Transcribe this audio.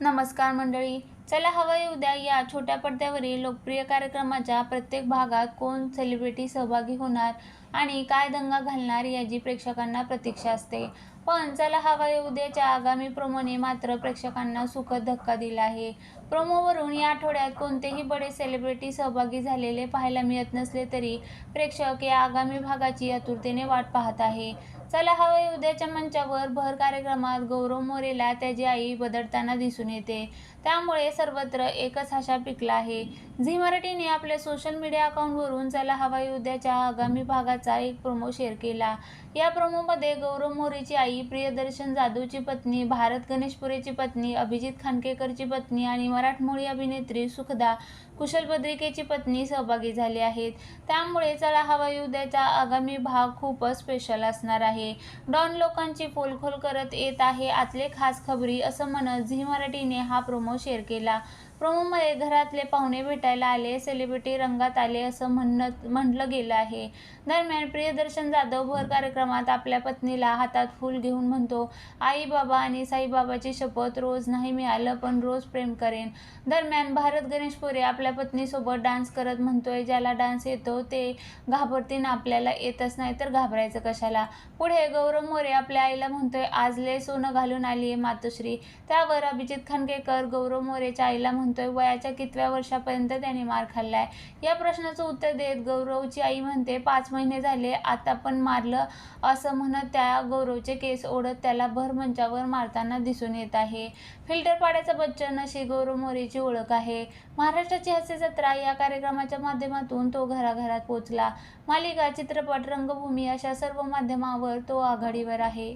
नमस्कार मंडळी. चला हवाई उद्या या छोट्या पडद्यावरील लोकप्रिय कार्यक्रमाच्या प्रत्येक भागात कोण सेलिब्रिटी सहभागी होणार आणि काय दंगा घालणार याची प्रेक्षकांना प्रतीक्षा असते. पण चला हवाई उद्याच्या आगामी प्रोमोने मात्र प्रेक्षकांना सुखद धक्का दिला आहे. प्रोमोवरून या आठवड्यात कोणतेही बडे सेलिब्रिटी सहभागी झालेले पाहायला मिळत नसले तरी प्रेक्षक या आगामी भागाची आतुरतेने वाट पाहत आहे. चला हवाई उद्याच्या मंचावर भर कार्यक्रमात गौरव मोरेला त्याची आई बदलताना दिसून येते. त्यामुळे सर्वत्र एकच आशा पिकला आहे. झी मराठीने आपल्या सोशल मीडिया अकाउंटवरून चला हवाई उद्याच्या आगामी भागाचा एक प्रोमो शेअर केला. या प्रोमोमध्ये गौरव मोरेची आई प्रियदर्शन जाधवची पत्नी भारत गणेशपुरेची पत्नी अभिजित खानकेकरची पत्नी आणि मराठमोळी अभिनेत्री सुखदा कुशल बद्रिकेची पत्नी सहभागी झाली आहेत. त्यामुळे चला हवाई उद्याचा आगामी भाग खूपच स्पेशल असणार आहे. डॉन लोकांची पोलखोल करत येत आहे आतले खास खबरी असं म्हणत झी मराठीने हा प्रोमो शेअर केला. la प्रोमोमध्ये घरातले पाहुणे भेटायला आले सेलिब्रिटी रंगात आले असं म्हणत म्हटलं गेलं आहे. दरम्यान प्रियदर्शन जाधव भर कार्यक्रमात आपल्या पत्नीला हातात फूल घेऊन म्हणतो आई बाबा आणि साईबाबाची शपथ रोज नाही मिळालं पण रोज प्रेम करेन. दरम्यान भारत गणेशपुरे आपल्या पत्नीसोबत डान्स करत म्हणतोय ज्याला डान्स येतो ते घाबरतीन आपल्याला येतच नाही तर घाबरायचं कशाला? पुढे गौरव मोरे आपल्या आईला म्हणतोय आज लय सोनं घालून आली आहे मातोश्री. त्यावर अभिजित खानकेकर गौरव मोरेच्या आईला म्हणतोय वयाच्या कितव्या वर्षापर्यंत त्याने मार खाल्लाय? या प्रश्नाचं उत्तर देत गौरवची आई म्हणते पाच महिने झाले आता पण मारलं असं म्हणत त्या गौरवचे केस ओढत त्याला भर मंचावर मारताना दिसून येत आहे. फिल्टर पाड्याचा बच्चन अशी गौरव मोरेची ओळख आहे. महाराष्ट्राची हास्य जत्रा या कार्यक्रमाच्या माध्यमातून तो घराघरात पोचला मालिका चित्रपट रंगभूमी अशा सर्व माध्यमावर तो आघाडीवर आहे.